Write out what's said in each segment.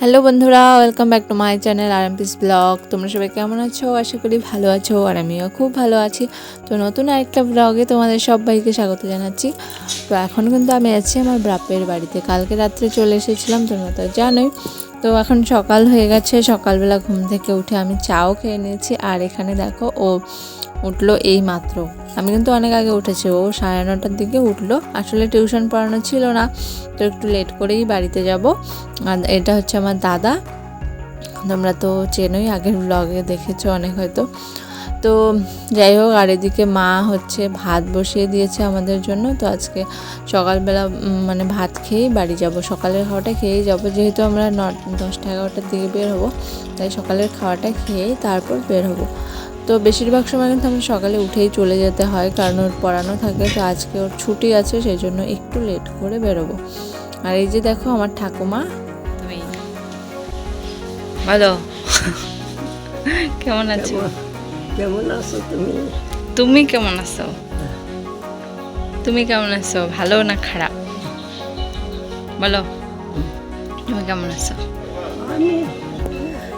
Hello বন্ধুরা, welcome back to my channel R M peace blog. তোমরা সবাই কেমন আছো? আশা করি ভালো আছো আর আমিও খুব ভালো আছি। তো নতুন আরেকটা ব্লগে তোমাদের সবাইকে স্বাগত জানাচ্ছি। তো এখন কিন্তু আমি আছি আমার বাপের বাড়িতে। কালকে রাত্রে চলে এসেছিলাম, তোমরা তো জানোই। তো এখন সকাল হয়ে গেছে, সকালবেলা ঘুম থেকে উঠে আমি চাও খেয়ে নিয়েছি। আর এখানে দেখো, ও উঠল এই মাত্র আমি কিন্তু অনেক আগে উঠেছি ও সাড়ে নটার দিকে উঠল। আসলে টিউশন পড়ানো ছিল না, তো একটু লেট করেই বাড়িতে যাব। আর এটা হচ্ছে আমার দাদা। তোমরা তো চেনোই, আগের ব্লগে দেখেছ অনেক হয়তো। তো যাই হোক, আর এদিকে মা হচ্ছে ভাত বসিয়ে দিয়েছে আমাদের জন্য। তো আজকে সকালবেলা মানে ভাত খেয়েই বাড়ি যাব। সকালের খাওয়াটা খেয়েই যাব। যেহেতু আমরা ন, দশটা এগারোটার দিকে বের হব, তাই সকালের খাওয়াটা খেয়েই তারপর বের হব। তো বেশিরভাগ সময় কিন্তু আমরা সকালে উঠেই চলে যেতে হয় কারণ ওর পড়ানো থাকে তো আজকে ওর ছুটি আছে সেই জন্য একটু লেট করে বেরোবো। আর এই যে দেখো আমার ঠাকুমা। তুমি? বলো। কেমন আছো? কেমন আছো তুমি? তুমি কেমন আছো? তুমি কেমন আছো? ভালো না খারাপ? বলো। তুমি কেমন আছো? আমি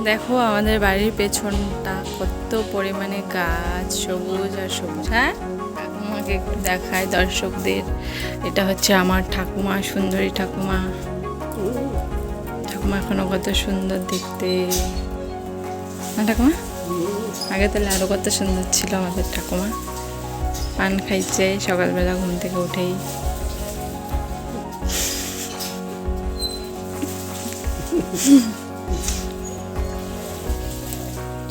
দেখো আমাদের বাড়ির পেছনটা কত পরিমাণে গাছ, সবুজ আর সবুজ হ্যাঁ? ঠাকুমাকে একটু দেখায় দর্শকদের। এটা হচ্ছে আমার ঠাকুমা, সুন্দরী ঠাকুমা। ঠাকুমা এখনও কত সুন্দর দেখতে। না ঠাকুমা? আগে তাহলে আরও কত সুন্দর ছিল আমাদের ঠাকুমা। পান খাইছে, সকালবেলা ঘুম থেকে উঠেই।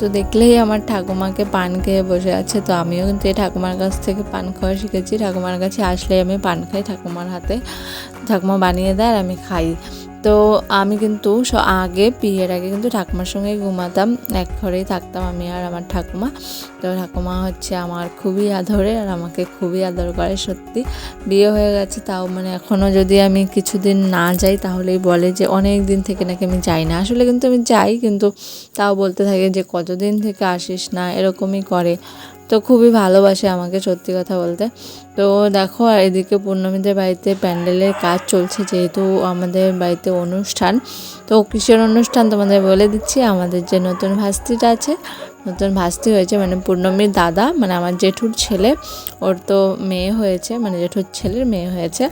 তো দেখলেই আমার ঠাকুমাকে পান খেয়ে বসে আছে, তো আমিও কিন্তু এই ঠাকুমার কাছ থেকে পান খাওয়া শিখেছি। ঠাকুমার কাছে আসলে আমি পান খাই ঠাকুমার হাতে। ঠাকুমা বানিয়ে দেয় আর আমি খাই। তো আমি কিন্তু আগে, বিয়ের আগে কিন্তু ঠাকুমার সঙ্গে ঘুমাতাম। এক ঘরেই থাকতাম আমি আর আমার ঠাকুমা। তো ঠাকুমা হচ্ছে আমার খুবই আদরে আর আমাকে খুবই আদর করে সত্যি। বিয়ে হয়ে গেছে তাও মানে এখনও যদি আমি কিছুদিন না যাই তাহলেই বলে যে অনেক দিন থেকে নাকি আমি যাই না। আসলে কিন্তু আমি যাই কিন্তু তাও বলতে থাকে যে কতদিন থেকে আসিস না এরকমই করে। তো খুবই ভালোবাসে আমাকে, সত্যি কথা বলতে। তো দেখো, আর এদিকে পূর্ণমীদের বাড়িতে প্যান্ডেলের কাজ চলছে যেহেতু আমাদের বাড়িতে অনুষ্ঠান। তো কিসের অনুষ্ঠান তোমাদের বলে দিচ্ছি, আমাদের যে নতুন ভাস্তিটা আছে, নতুন ভাস্তি হয়েছে মানে পূর্ণমীর দাদা মানে আমার জেঠুর ছেলে, ওর তো মেয়ে হয়েছে মানে জেঠুর ছেলের মেয়ে হয়েছে।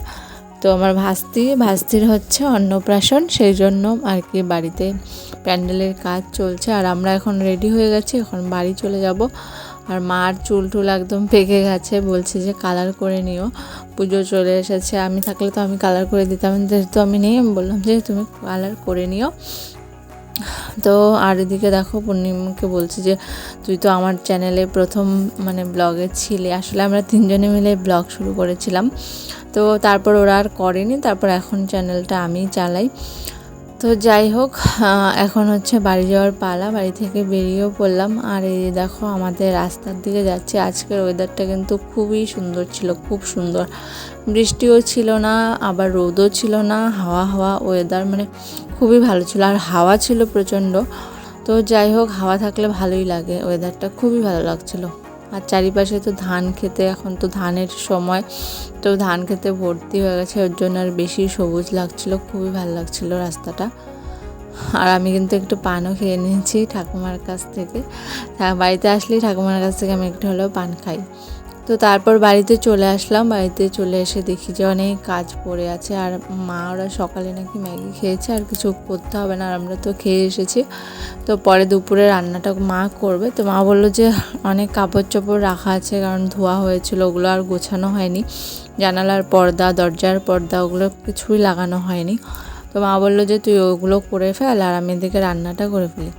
তো আমার ভাস্তি, ভাস্তির হচ্ছে অন্নপ্রাশন, সেই জন্য আর কি বাড়িতে প্যান্ডেলের কাজ চলছে। আর আমরা এখন রেডি হয়ে গেছি, এখন বাড়ি চলে যাব। আর মার চুল টুল একদম পেকে গেছে, বলছে যে কালার করে নিও। পুজো চলে এসেছে, আমি থাকলে তো আমি কালার করে দিতাম, যেহেতু আমি নেই, আমি বললাম যে তুমি কালার করে নিও। তো আর এদিকে দেখো, পূর্ণিমাকে বলছি যে, তুই তো আমার চ্যানেলে প্রথম মানে ব্লগে ছিলে। আসলে আমরা তিনজনে মিলে ব্লগ শুরু করেছিলাম। তো তারপর ওরা আর করেনি, তারপর এখন চ্যানেলটা আমিই চালাই। তো যাই হোক এখন হচ্ছে বাড়ি যাওয়ার পালা, বাড়ি থেকে বেরিয়েও পড়লাম। আর এই দেখো, আমাদের রাস্তার দিকে যাচ্ছে। আজকের ওয়েদারটা কিন্তু খুবই সুন্দর ছিল, খুব সুন্দর। বৃষ্টিও ছিল না, আবার রোদও ছিল না, হাওয়া হাওয়া ওয়েদার মানে খুবই ভালো ছিল। আর হাওয়া ছিল প্রচণ্ড। তো যাই হোক, হাওয়া থাকলে ভালোই লাগে ওয়েদারটা খুবই ভালো লাগছিল। আর চারিপাশে তো ধান খেতে, এখন তো ধানের সময়, তো ধান খেতে ভর্তি হয়ে গেছে ওর জন্য আর বেশি সবুজ লাগছিল, খুবই ভালো লাগছিল রাস্তাটা। আর আমি কিন্তু একটু পানও খেয়ে নিয়েছি ঠাকুমার কাছ থেকে। বাড়িতে আসলেই ঠাকুমার কাছ থেকে আমি একটু হলেও পান খাই। তো তারপর বাড়িতে চলে আসলাম। বাড়িতে চলে এসে দেখি যে অনেক কাজ পড়ে আছে আর মা ওরা সকালে নাকি ম্যাগি খেয়েছে, আর কিছু করতে হবে না, আর আমরা তো খেয়ে এসেছি। তো পরে দুপুরে রান্নাটা মা করবে। তো মা বলল যে অনেক কাপড় চোপড় রাখা আছে, কারণ ধোয়া হয়েছিল, ওগুলো আর গোছানো হয়নি। জানালার পর্দা, দরজার পর্দা, ওগুলো কিছুই লাগানো হয়নি। তো মা বলল যে, তুই ওগুলো করে ফেল আর আমি এদিকে রান্নাটা করে ফেলি।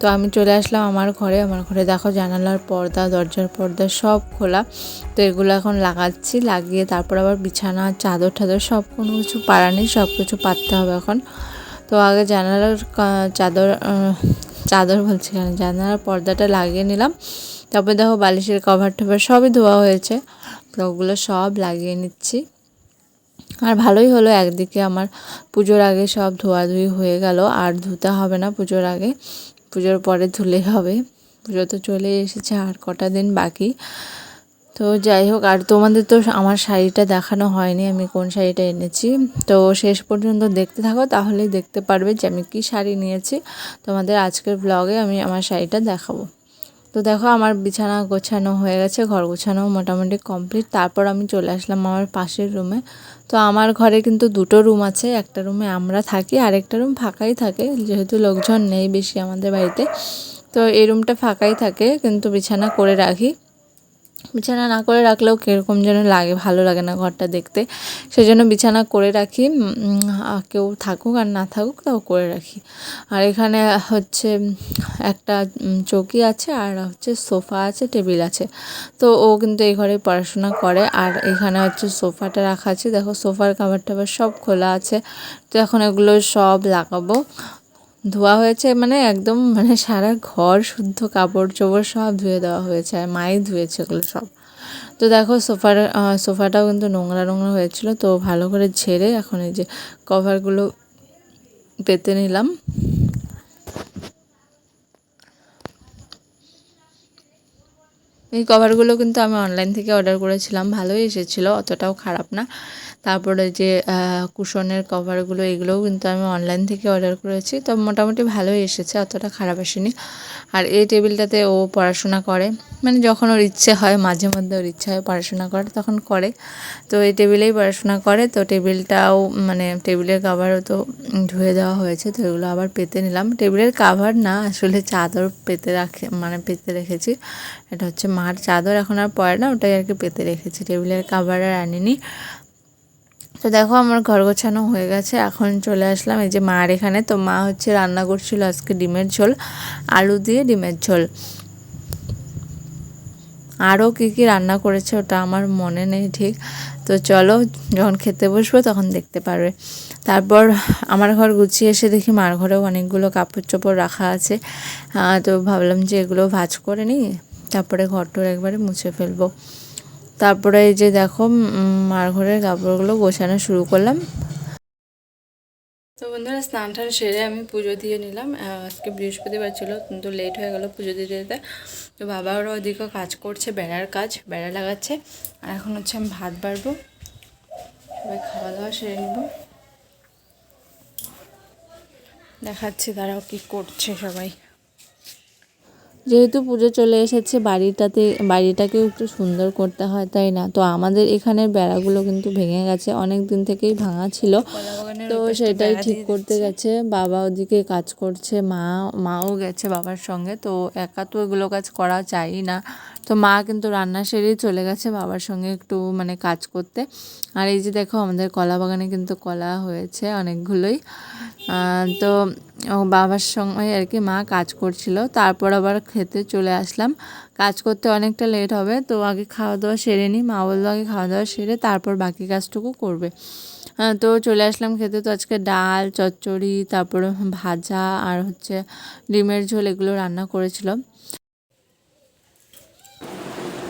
তো আমি চলে আসলাম আমার ঘরে। আমার ঘরে দেখো জানালার পর্দা, দরজার পর্দা সব খোলা। তো এগুলো এখন লাগাচ্ছি, লাগিয়ে তারপর আবার বিছানা, চাদর টাদর সব কোনো কিছু পারা নেই, সব কিছু পাততে হবে এখন। তো আগে জানালার চাদর চাদর বলছি কেন জানালার পর্দাটা লাগিয়ে নিলাম। তারপর দেখো বালিশের কভার টভার সবই ধোয়া হয়েছে। তো ওগুলো সব লাগিয়ে নিচ্ছি। আর ভালোই হলো একদিকে আমার পুজোর আগে সব ধোয়াধুয়ি হয়ে গেল, আর ধুতে হবে না পুজোর আগে, পুজোর পরে ধুলে হবে। পুজো তো চলে এসেছে আর কটা দিন বাকি। তো যাই হোক, আর তোমাদের তো আমার শাড়িটা দেখানো হয়নি, আমি কোন শাড়িটা এনেছি। তো শেষ পর্যন্ত দেখতে থাকো, তাহলেই দেখতে পারবে যে আমি কী শাড়ি নিয়েছি। তোমাদের আজকের ব্লগে আমি আমার শাড়িটা দেখাবো। তো দেখো আমার বিছানা গোছানো হয়ে গেছে, ঘর গোছানো মোটামুটি কমপ্লিট। তারপর আমি চলে আসলাম আমার পাশের রুমে। তো আমার ঘরে কিন্তু দুটো রুম আছে, একটা রুমে আমরা থাকি আর একটা রুম ফাঁকাই থাকে, যেহেতু লোকজন নেই বেশি আমাদের বাড়িতে। তো এই রুমটা ফাঁকাই থাকে, কিন্তু বিছানা করে রাখি। বিছানা না করে রাখলেও কীরকম যেন লাগে, ভালো লাগে না ঘরটা দেখতে। সেই জন্য বিছানা করে রাখি কেউ থাকুক আর না থাকুক তাও করে রাখি। আর এখানে হচ্ছে একটা চৌকি আছে আর হচ্ছে সোফা আছে, টেবিল আছে। তো ও কিন্তু এই ঘরে পড়াশোনা করে আর এখানে হচ্ছে সোফাটা রাখা আছে। দেখো সোফার কাভার টাভার সব খোলা আছে। তো এখন এগুলো সব লাগাবো। ধোয়া হয়েছে মানে একদম মানে সারা ঘর শুদ্ধ কাপড় চোপড় সব ধুয়ে দেওয়া হয়েছে, আর মাই ধুয়েছে ওগুলো সব। তো দেখো সোফার সোফাটাও কিন্তু নোংরা নোংরা হয়েছিল, তো ভালো করে ঝেড়ে এখন এই যে কভারগুলো পেতে নিলাম। এই কভারগুলো কিন্তু আমি অনলাইন থেকে অর্ডার করেছিলাম, ভালোই এসেছিল, অতটাও খারাপ না। তারপরে যে কুশনের কভারগুলো এগুলোও কিন্তু আমি অনলাইন থেকে অর্ডার করেছি। তো মোটামুটি ভালোই এসেছে, অতটা খারাপ আসেনি। আর এই টেবিলটাতে ও পড়াশোনা করে। মানে যখন ওর ইচ্ছে হয়, মাঝে মধ্যে ওর ইচ্ছে হয় পড়াশোনা করে তখন করে। তো এই টেবিলেই পড়াশোনা করে, তো টেবিলটাও মানে টেবিলের কাভারও তো ধুয়ে দেওয়া হয়েছে, তো এগুলো আবার পেতে নিলাম। টেবিলের কাভার না, আসলে চাদর পেতে রাখে মানে পেতে রেখেছি। এটা হচ্ছে মার চাদর এখন আর পরে না, ওটাই আর কি পেতে রেখেছি। টেবিলের কাভার আর আনিনি। তো দেখো আমার ঘর গোছানো হয়ে গেছে, এখন চলে আসলাম। এই যে মার এখানে, তো মা হচ্ছে রান্না করছিল আজকে ডিমের ঝোল, আলু দিয়ে ডিমের ঝোল। আরও কী কী রান্না করেছে ওটা আমার মনে নেই ঠিক। তো চলো, যখন খেতে বসবো তখন দেখতে পারবে। তারপর আমার ঘর গুছিয়ে এসে দেখি মার ঘরেও অনেকগুলো কাপড় চোপড় রাখা আছে। তো ভাবলাম যে এগুলো ভাজ করে নিই। তারপরে ঘরটোর একবারে মুছে ফেলব। তারপরে এই যে দেখো মার ঘরের কাপড়গুলো গোছানো শুরু করলাম। তো বন্ধুরা, স্নান টান সেরে আমি পুজো দিয়ে নিলাম। আজকে বৃহস্পতিবার ছিল, কিন্তু লেট হয়ে গেল পুজো দিতে দিতে। তো বাবা ওরা ওদিকে কাজ করছে, বেড়ার কাজ, বেড়া লাগাচ্ছে। আর এখন হচ্ছে আমি ভাত বাড়বো। সবাই খাওয়া দাওয়া সেরে নিব। দেখাচ্ছি তারাও কি করছে সবাই। যেহেতু পুজো চলে এসেছে বাড়িটাতে বাড়িটাকেও একটু সুন্দর করতে হয় তাই না? তো আমাদের এখানের বেড়াগুলো কিন্তু ভেঙে গেছে অনেক দিন থেকেই ভাঙা ছিল। তো সেটাই ঠিক করতে গেছে বাবা ওদিকে কাজ করছে মা মাও গেছে বাবার সঙ্গে তো একা তো এগুলো কাজ করা চাই না। তো মা কিন্তু রান্না সেরেই চলে গেছে বাবার সঙ্গে একটু মানে কাজ করতে। আর এই যে দেখো, আমাদের কলা বাগানে কিন্তু কলা হয়েছে অনেকগুলোই। তো বাবার সঙ্গে আর কি মা কাজ করছিল, তারপর আবার খেতে চলে আসলাম। কাজ করতে অনেকটা লেট হবে, তো আগে খাওয়া দাওয়া সেরে নিই মা বলল আগে খাওয়া দাওয়া সেরে তারপর বাকি কাজটুকু করবে। তো চলে আসলাম খেতে। তো আজকে ডাল, চচ্চড়ি, তারপর ভাজা আর হচ্ছে ডিমের ঝোল এগুলো রান্না করেছিলাম।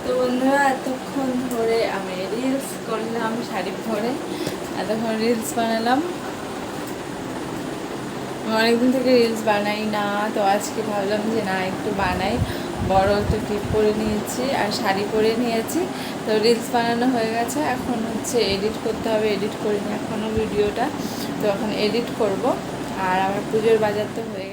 তো বন্ধুরা, এতক্ষণ ধরে আমি রিলস করলাম পরে এতক্ষণ রিলস বানালাম। অনেকদিন থেকে রিলস বানাই না, তো আজকে ভাবলাম যে না, একটু বানাই। বড় একটা টিপ করে নিয়েছি আর শাড়ি পরে নিয়েছি। তো রিলস বানানো হয়ে গেছে। এখন হচ্ছে এডিট করতে হবে এডিট করিনি এখনও ভিডিওটা। তো এখন এডিট করব। আর আমার পুজোর বাজার তো হয়ে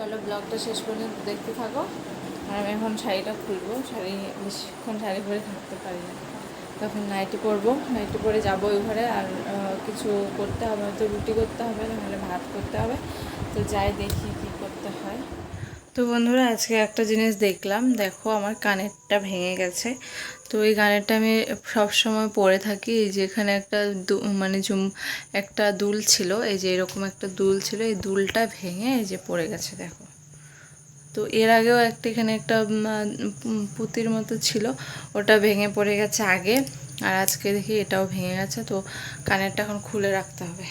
চলো ব্লগটা শেষ পর্যন্ত দেখতে থাকো। আর আমি এখন শাড়িটা খুলবো, শাড়ি বেশিক্ষণ শাড়ি পরে থাকতে পারি না। তখন নাইটি পরবো নাইটি পরে যাব ওই ঘরে আর কিছু করতে হবে, হয়তো রুটি করতে হবে, নাহলে ভাত করতে হবে। তো যাই দেখি তো বন্ধুরা, আজকে একটা জিনিস দেখলাম। দেখো, আমার কানেরটা ভেঙে গেছে। তো এই কানেরটা আমি সব সময় পরে থাকি। এই যে এখানে একটা মানে জুম একটা দুল ছিল। এই যে এরকম একটা দুল ছিল। এই দুলটা ভেঙে এই যে পড়ে গেছে, দেখো। তো এর আগেও একটা এখানে একটা পুঁতির মতো ছিল। ওটা ভেঙে পড়ে গেছে আগে। আর আজকে দেখি এটাও ভেঙে গেছে। তো কানেরটা এখন খুলে রাখতে হবে।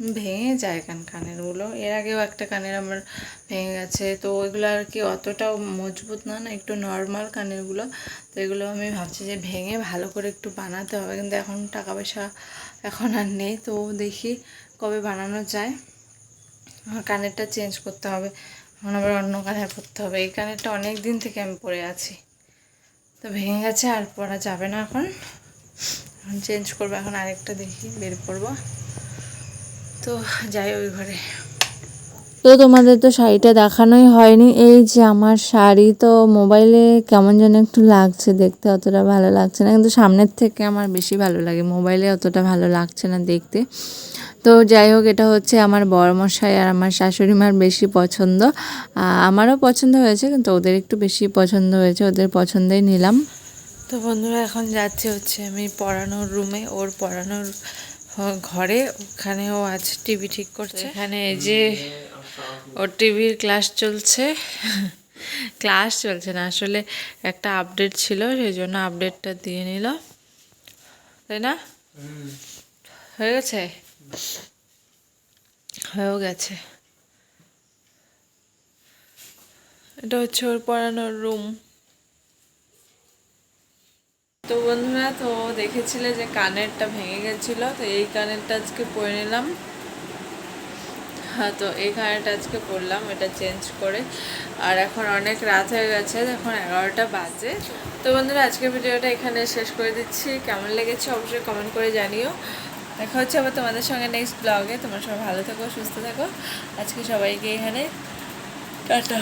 ভেঙে যায় কান কানেরগুলো? এর আগেও একটা কানের আমার ভেঙে গেছে। তো ওইগুলো আর কি অতটাও মজবুত না না একটু নর্মাল কানেরগুলো। তো এগুলো আমি ভাবছি যে ভেঙে ভালো করে একটু বানাতে হবে। কিন্তু এখন টাকা পয়সা এখন আর নেই। তো দেখি কবে বানানো যায়। আমার কানেরটা চেঞ্জ করতে হবে। এখন আবার অন্য কানের পরতে হবে। এই কানেরটা অনেক দিন থেকে আমি পরে আছি। তো ভেঙে গেছে আর পরা যাবে না এখন। এখন চেঞ্জ করব। এখন আরেকটা দেখি, বের করব। তো যাই ওই ঘরে। তো তোমাদের তো শাড়িটা দেখানোই হয়নি। এই যে আমার শাড়ি তো মোবাইলে কেমন যেন একটু লাগছে দেখতে অতটা ভালো লাগছে না। কিন্তু সামনের থেকে আমার বেশি ভালো লাগে। মোবাইলে অতটা ভালো লাগছে না দেখতে। তো যাই হোক এটা হচ্ছে আমার বড়মশাই আর আমার শাশুড়ি মার বেশি পছন্দ। আমারও পছন্দ হয়েছে কিন্তু ওদের একটু বেশি পছন্দ হয়েছে। ওদের পছন্দেই নিলাম। তো বন্ধুরা এখন যাচ্ছে হচ্ছে আমি পড়ানোর রুমে ওর পড়ানোর ঘরে ওখানেও আছে টিভি ঠিক করছে। এখানে এই যে ওর টিভির ক্লাস চলছে। ক্লাস চলছে না আসলে একটা আপডেট ছিল সেই জন্য আপডেটটা দিয়ে নিল। তাই না? হয়ে গেছে? হয়েও গেছে। এটা হচ্ছে ওর পড়ানোর রুম তো বন্ধুরা, তো দেখেছিলে যে কানেরটা ভেঙে গেছিল, তো এই কানেরটা আজকে পরে নিলাম। হ্যাঁ তো এই কানেরটা আজকে পরলাম, এটা চেঞ্জ করে। আর এখন অনেক রাত হয়ে গেছে, এখন এগারোটা বাজে। তো বন্ধুরা, আজকের ভিডিওটা এখানে শেষ করে দিচ্ছি। কেমন লেগেছে অবশ্যই কমেন্ট করে জানিও। দেখা হচ্ছে আবার তোমাদের সঙ্গে নেক্সট ব্লগে তোমরা সবাই ভালো থাকো, সুস্থ থাকো। আজকে সবাইকে এখানে টাটা।